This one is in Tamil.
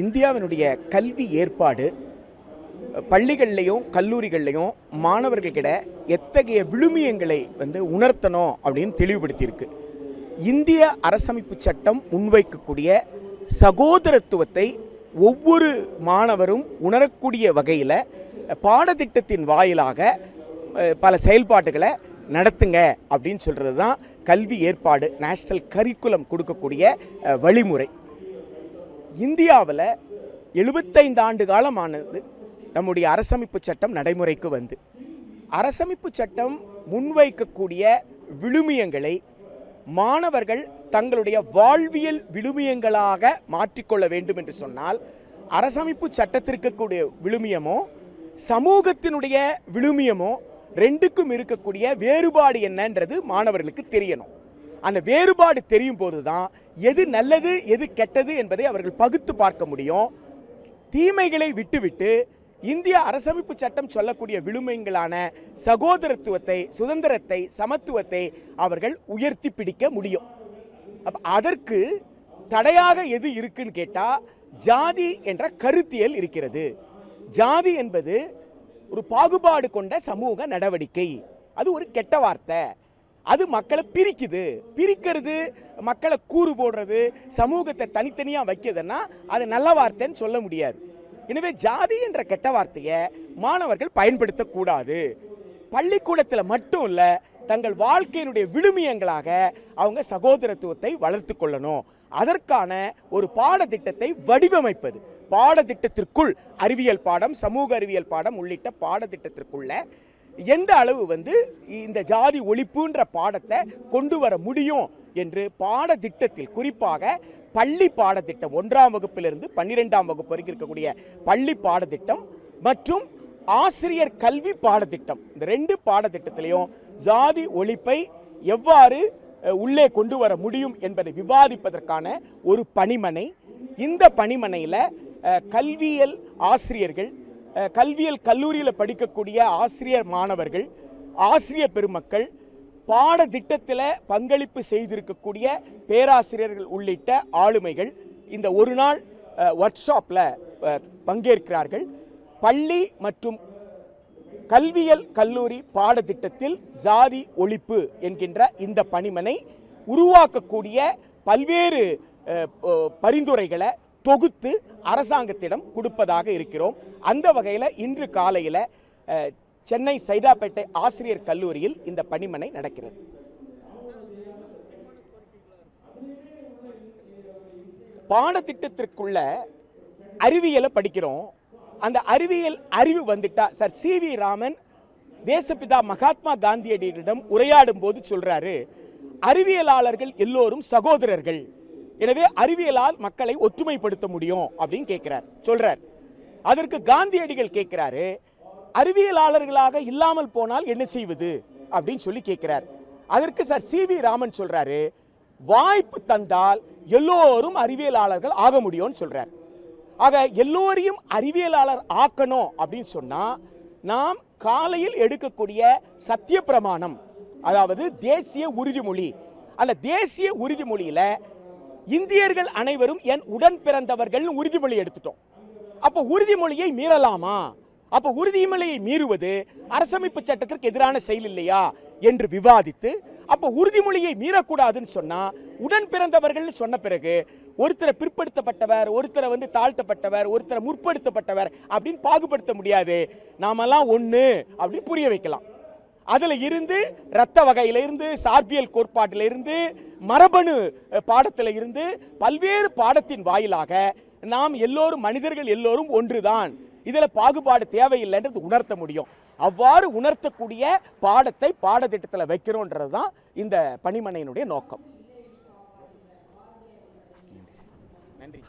இந்தியாவினுடைய கல்வி ஏற்பாடு பள்ளிகள்லையும் கல்லூரிகள்லையும் மாணவர்கள்கிட்ட எத்தகைய விழுமியங்களை வந்து உணர்த்தணும் அப்படின்னு தெளிவுபடுத்தியிருக்கு. இந்திய அரசமைப்பு சட்டம் முன்வைக்கக்கூடிய சகோதரத்துவத்தை ஒவ்வொரு மாணவரும் உணரக்கூடிய வகையில் பாடத்திட்டத்தின் வாயிலாக பல செயல்பாடுகளை நடத்துங்க அப்படின்னு சொல்கிறது தான் கல்வி ஏற்பாடு நேஷ்னல் கரிக்குலம் கொடுக்கக்கூடிய வழிமுறை. இந்தியாவில் எழுபத்தைந்து ஆண்டு காலமானது நம்முடைய அரசமைப்பு சட்டம் நடைமுறைக்கு வந்து. அரசமைப்பு சட்டம் முன்வைக்கக்கூடிய விழுமியங்களை மாணவர்கள் தங்களுடைய வாழ்வியல் விழுமியங்களாக மாற்றிக்கொள்ள வேண்டும் என்று சொன்னால் அரசமைப்பு சட்டத்திற்கு கூடிய விழுமியமோ சமூகத்தினுடைய விழுமியமோ ரெண்டுக்கும் இருக்கக்கூடிய வேறுபாடு என்னன்றது மாணவர்களுக்கு தெரியணும். அந்த வேறுபாடு தெரியும் போது தான் எது நல்லது எது கெட்டது என்பதை அவர்கள் பகுத்து பார்க்க முடியும். தீமைகளை விட்டுவிட்டு இந்திய அரசமைப்பு சட்டம் சொல்லக்கூடிய விழுமைங்களான சகோதரத்துவத்தை சுதந்திரத்தை சமத்துவத்தை அவர்கள் உயர்த்தி பிடிக்க முடியும். அப்போ அதற்கு தடையாக எது இருக்குன்னு கேட்டால் ஜாதி என்ற கருத்தியல் இருக்கிறது. ஜாதி என்பது ஒரு பாகுபாடு கொண்ட சமூக நடவடிக்கை. அது ஒரு கெட்ட வார்த்தை. அது மக்களை பிரிக்குது. பிரிக்கிறது மக்களை கூறு போடுறது சமூகத்தை தனித்தனியாக வைக்கிறதுன்னா அது நல்ல வார்த்தைன்னு சொல்ல முடியாது. எனவே ஜாதி என்ற கெட்ட வார்த்தையை மாணவர்கள் பயன்படுத்தக்கூடாது. பள்ளிக்கூடத்தில் மட்டும் இல்லை தங்கள் வாழ்க்கையினுடைய விழுமியங்களாக அவங்க சகோதரத்துவத்தை வளர்த்து கொள்ளணும். அதற்கான ஒரு பாடத்திட்டத்தை வடிவமைப்பது. பாடத்திட்டத்திற்குள் அறிவியல் பாடம் சமூக அறிவியல் பாடம் உள்ளிட்ட பாடத்திட்டத்திற்குள்ள எந்த அளவு வந்து இந்த ஜாதி ஒழிப்புன்ற பாடத்தை கொண்டு வர முடியும் என்று பாடத்திட்டத்தில் குறிப்பாக பள்ளி பாடத்திட்டம் ஒன்றாம் வகுப்பிலிருந்து பன்னிரெண்டாம் வகுப்பு வரைக்கும் இருக்கக்கூடிய பள்ளி பாடத்திட்டம் மற்றும் ஆசிரியர் கல்வி பாடத்திட்டம். இந்த ரெண்டு பாடத்திட்டத்திலையும் ஜாதி ஒழிப்பை எவ்வாறு உள்ளே கொண்டு வர முடியும் என்பதை விவாதிப்பதற்கான ஒரு பணிமனை. இந்த பணிமனையில் கல்வியல் ஆசிரியர்கள் கல்வியல் கல்லூரியில் படிக்கக்கூடிய ஆசிரியர் மாணவர்கள் ஆசிரியர் பெருமக்கள் பாடத்திட்டத்தில் பங்களிப்பு செய்திருக்கக்கூடிய பேராசிரியர்கள் உள்ளிட்ட ஆளுமைகள் இந்த ஒரு நாள் ஒர்க் ஷாப்பில் பங்கேற்கிறார்கள். பள்ளி மற்றும் கல்வியல் கல்லூரி பாடத்திட்டத்தில் ஜாதி ஒழிப்பு என்கின்ற இந்த பணிமனை உருவாக்கக்கூடிய பல்வேறு பரிந்துரைகளை தொகுத்து அரசாங்கத்திடம் கொடுப்பதாக இருக்கிறோம். அந்த வகையில் இன்று காலையில் சென்னை சைதாப்பேட்டை ஆசிரியர் கல்லூரியில் இந்த பணிமனை நடக்கிறது. பாடத்திட்டத்திற்குள்ள அறிவியலை படிக்கிறோம். அந்த அறிவியல் அறிவு வந்துட்டா சார் சி வி ராமன் தேசப்பிதா மகாத்மா காந்தியடிகளிடம் உரையாடும் போது சொல்றாரு அறிவியலாளர்கள் எல்லோரும் சகோதரர்கள். எனவே அறிவியலால் மக்களை ஒற்றுமைப்படுத்த முடியும் அப்படின்னு கேட்கிறார் சொல்றார். அதற்கு காந்தியடிகள் கேட்கிறாரு அறிவியலாளர்களாக இல்லாமல் போனால் என்ன செய்வது? அப்படின்னு சொல்லி கேட்கிறார் அதற்கு சார் சி வி ராமன் சொல்றாரு வாய்ப்பு தந்தால் எல்லோரும் அறிவியலாளர்கள் ஆக முடியும்னு சொல்றார். ஆக எல்லோரையும் அறிவியலாளர் ஆக்கணும் அப்படின்னு சொன்னா நாம் காலையில் எடுக்கக்கூடிய சத்திய பிரமாணம் அதாவது தேசிய உறுதிமொழி அந்த தேசிய உறுதிமொழியில இந்தியர்கள் அனைவரும் என் உடன் பிறந்தவர்கள் உறுதிமொழி எடுத்துட்டோம். அப்போ உறுதிமொழியை மீறலாமா? அப்போ உறுதிமொழியை மீறுவது அரசமைப்பு சட்டத்திற்கு எதிரான செயல் இல்லையா என்று விவாதித்து அப்போ உறுதிமொழியை மீறக்கூடாதுன்னு சொன்னால் உடன் பிறந்தவர்கள்னு சொன்ன பிறகு ஒருத்தரை பிற்படுத்தப்பட்டவர் ஒருத்தரை வந்து தாழ்த்தப்பட்டவர் ஒருத்தரை முற்படுத்தப்பட்டவர் அப்படின்னு பாகுபடுத்த முடியாது. நாமெல்லாம் ஒன்று அப்படின்னு புரிய வைக்கலாம். அதில் இருந்து இரத்த வகையிலிருந்து சார்பியல் கோட்பாட்டிலிருந்து மரபணு பாடத்தில் இருந்து பல்வேறு பாடத்தின் வாயிலாக நாம் எல்லோரும் மனிதர்கள் எல்லோரும் ஒன்றுதான். இதில் பாகுபாடு தேவையில்லைன்றது உணர்த்த முடியும். அவ்வாறு உணர்த்தக்கூடிய பாடத்தை பாடத்திட்டத்தில் வைக்கிறோன்றது தான் இந்த பணிமனையினுடைய நோக்கம். நன்றி.